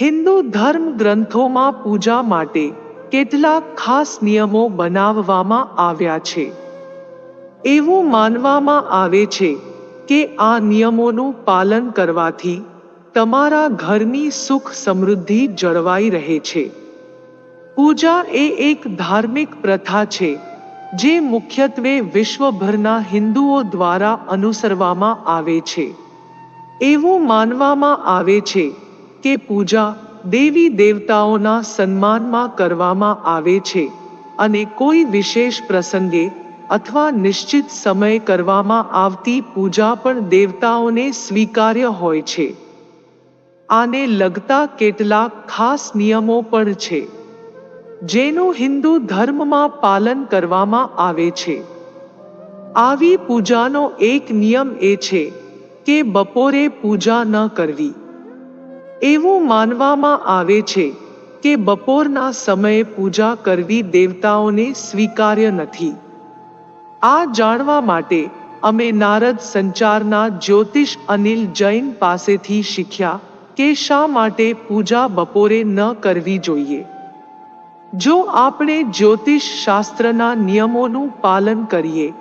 હિન્દુ ધર્મ ગ્રંથોમાં પૂજા માટે કેટલાક ખાસ નિયમો બનાવવામાં આવ્યા છે. એવું માનવામાં આવે છે કે આ નિયમોનું પાલન કરવાથી તમારા ઘરની સુખ સમૃદ્ધિ જળવાઈ રહે છે. પૂજા એ એક ધાર્મિક પ્રથા છે જે મુખ્યત્વે વિશ્વભરના હિન્દુઓ દ્વારા અનુસરવામાં આવે છે. એવું માનવામાં આવે છે કે પૂજા દેવી દેવતાઓના સન્માનમાં કરવામાં આવે છે અને કોઈ વિશેષ પ્રસંગે અથવા નિશ્ચિત સમયે કરવામાં આવતી પૂજા પણ દેવતાઓને સ્વીકાર્ય હોય છે. આને લગતા કેટલાક ખાસ નિયમો પણ છે, જેનું હિન્દુ ધર્મમાં પાલન કરવામાં આવે છે. આવી પૂજાનો એક નિયમ એ છે કે બપોરે પૂજા ન કરવી. એવું માનવામાં આવે છે કે બપોરના સમયે પૂજા કરવી દેવતાઓને સ્વીકાર્ય નથી. આ જાણવા માટે અમે નારદ સંચારના જ્યોતિષ અનિલ જૈન પાસેથી શીખ્યા કે શા માટે પૂજા બપોરે ન કરવી જોઈએ. જો આપણે જ્યોતિષ શાસ્ત્રના નિયમોનું પાલન કરીએ,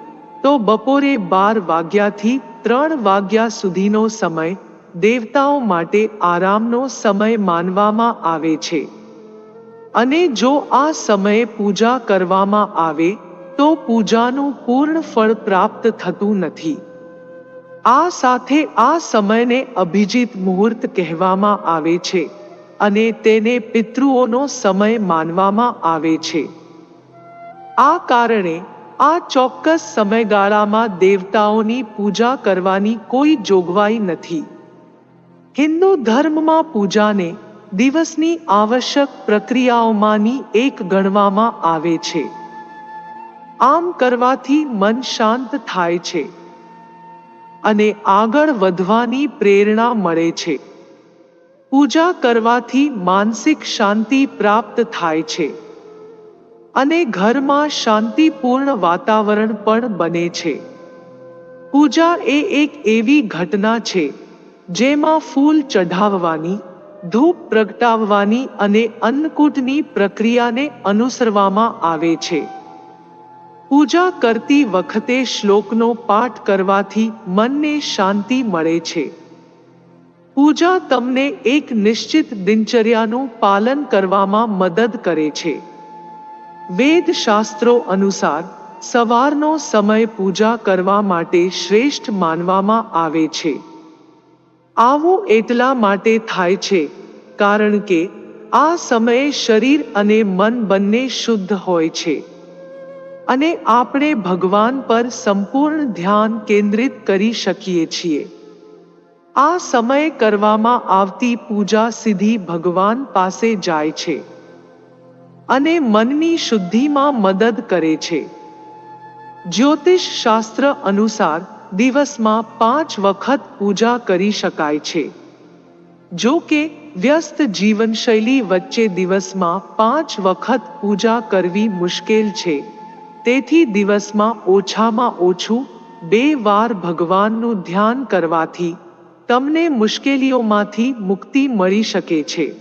તો બપોરે બાર વાગ્યાથી ત્રણ વાગ્યા સુધીનો સમય દેવતાઓ માટે આરામનો સમય માનવામાં આવે છે. અને જો આ સમયે પૂજા કરવામાં આવે, તો પૂજાનું પૂર્ણ ફળ પ્રાપ્ત થતું નથી. આ સાથે આ સમયને અભિજીત મુહૂર્ત કહેવામાં આવે છે અને તેને પિતૃઓનો સમય માનવામાં આવે છે. આ કારણે આ ચોક્કસ સમયગાળામાં દેવતાઓની પૂજા કરવાની કોઈ જોગવાઈ નથી. હિન્દુ ધર્મમાં પૂજાને દિવસની આવશ્યક પ્રક્રિયાઓમાંની એક ગણવામાં આવે છે. આમ કરવાથી મન શાંત થાય છે અને આગળ વધવાની પ્રેરણા મળે છે. પૂજા કરવાથી માનસિક શાંતિ પ્રાપ્ત થાય છે અને ઘરમાં શાંતિપૂર્ણ વાતાવરણ પણ બને છે. પૂજા એ એક એવી ઘટના છે જેમાં ફૂલ ચઢાવવાની, ધૂપ પ્રગટાવવાની અને અન્નકૂટની પ્રક્રિયાને અનુસરવામાં આવે છે. પૂજા કરતી વખતે શ્લોકનો પાઠ કરવાથી મનને શાંતિ મળે છે. પૂજા તમને એક નિશ્ચિત દિનચર્યાનું પાલન કરવામાં મદદ કરે છે. વેદ શાસ્ત્રો અનુસાર, સવારનો સમય પૂજા કરવા માટે શ્રેષ્ઠ માનવામાં આવે છે. આવું એટલા માટે થાય છે, કારણ કે આ સમયે શરીર અને મન બંને શુદ્ધ હોય છે. અને આપણે ભગવાન પર સંપૂર્ણ ધ્યાન કેન્દ્રિત કરી શકીએ છીએ. આ સમયે કરવામાં આવતી પૂજા સીધી ભગવાન પાસે જાય છે અને મનની શુદ્ધિમાં મદદ કરે છે. જ્યોતિષ શાસ્ત્ર અનુસાર દિવસમાં પાંચ વખત પૂજા કરી શકાય છે. જો કે, વ્યસ્ત જીવનશૈલી વચ્ચે દિવસમાં પાંચ વખત પૂજા કરવી મુશ્કેલ છે. તેથી દિવસમાં ઓછામાં ઓછું બે વાર ભગવાનનું ધ્યાન કરવાથી તમને મુશ્કેલીઓમાંથી મુક્તિ મળી શકે છે.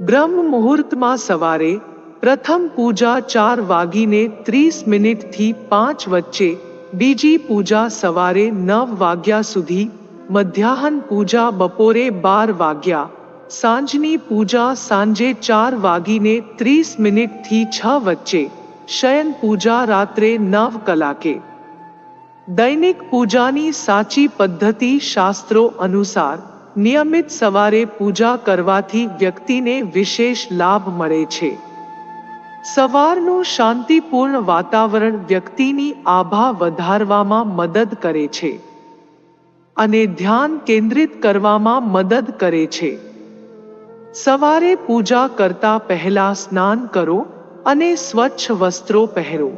બ્રહ્મ મુહૂર્તમાં સવારે પ્રથમ પૂજા ચાર વાગીને ત્રીસ મિનિટથી પાંચ વચ્ચે બીજી પૂજા સવારે નવ વાગ્યા સુધી મધ્યાહન પૂજા બપોરે બાર વાગ્યા સાંજની પૂજા સાંજે ચાર વાગીને ત્રીસ મિનિટથી છ વચ્ચે શયન પૂજા રાત્રે નવ કલાકે દૈનિક પૂજાની સાચી પદ્ધતિ શાસ્ત્રો અનુસાર નિયમિત સવારે પૂજા કરવાથી વ્યક્તિને વિશેષ લાભ મળે છે સવારનું શાંતિપૂર્ણ વાતાવરણ વ્યક્તિની આભા વધારવામાં મદદ કરે છે અને ધ્યાન કેન્દ્રિત કરવામાં મદદ કરે છે. સવારે પૂજા કરતા પહેલા સ્નાન કરો અને સ્વચ્છ વસ્ત્રો પહેરો.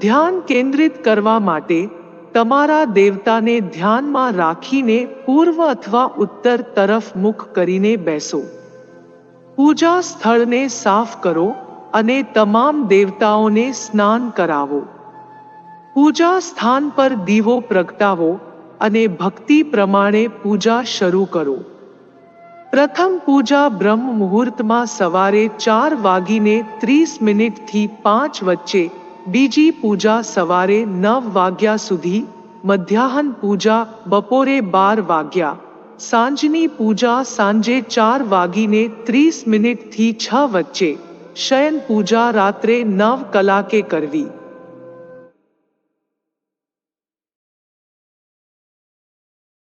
ધ્યાન કેન્દ્રિત કરવા માટે તમારા દેવતાને ધ્યાનમાં રાખીને પૂર્વ અથવા ઉત્તર તરફ મુખ કરીને બેસો. પૂજા સ્થળને સાફ કરો અને તમામ દેવતાઓને સ્નાન કરાવો. પૂજા સ્થાન પર દીવો પ્રગટાવો અને ભક્તિ પ્રમાણે પૂજા શરૂ કરો. પ્રથમ પૂજા બ્રહ્મ મુહૂર્તમાં સવારે ચાર વાગીને ત્રીસ મિનિટથી પાંચ વચ્ચે, બીજી પૂજા સવારે નવ વાગ્યા સુધી, મધ્યાહન પૂજા બપોરે બાર વાગ્યા, સાંજની પૂજા સાંજે ચાર વાગીને ત્રીસ મિનિટથી છ વચ્ચે. શયન પૂજા રાત્રે નવ કલાકે કરવી.